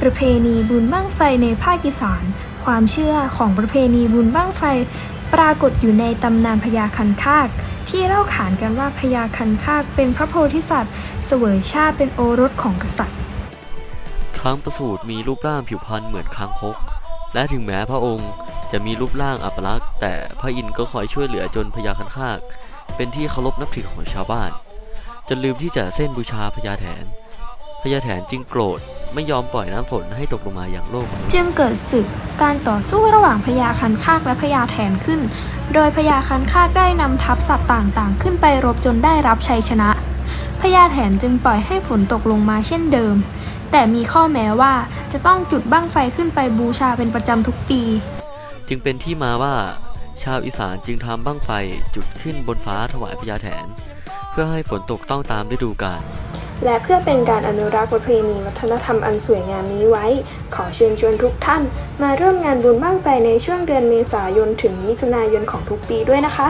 ประเพณีบุญบั้งไฟในภาคอีสาน ความเชื่อของประเพณีบุญบั้งไฟ ปรากฏอยู่ในตำนานพญาคันคาก ที่เล่าขานกันว่าพญาคันคากเป็นพระโพธิสัตว์ เสวยชาติเป็นโอรสของกษัตริย์ช้างประสูติมีรูปร่างผิวพรรณเหมือนคางคก และถึงแม้พระองค์จะมีรูปร่างอัปลักษณ์แต่พระอินทร์ก็คอยช่วยเหลือจนพญาคันคาก เป็นที่เคารพนับถือของชาวบ้าน จนลืมที่จะเส้นบูชาพญาแถนพญาแถนจึงโกรธ ไม่ยอมปล่อยน้ำฝนให้ตกลงมาอย่างโลกมนุษย์จึงเกิดศึกการต่อสู้ระหว่างพญาคันคากและพญาแถนขึ้น โดยพญาคันคากได้นำทัพสัตว์ต่างๆ ขึ้นไปรบจนได้รับชัยชนะพญาแถนจึงปล่อยให้ฝนตกลงมาเช่นเดิม แต่มีข้อแม้ว่าจะต้องจุดบั้งไฟขึ้นไปบูชาเป็นประจำทุกปี จึงเป็นที่มาว่า ชาวอีสานจึงทำบั้งไฟจุดขึ้นบนฟ้าถวายพญาแถน เพื่อให้ฝนตกต้องตามฤดูกาล และเพื่อเป็นการอนุรักษ์ประเพณีวัฒนธรรมอันสวยงามนี้ไว้ ขอเชิญชวนทุกท่าน มาร่วมงานบุญบ้างไฟในช่วงเดือนเมษายนถึงมิถุนายนของทุกปีด้วยนะคะ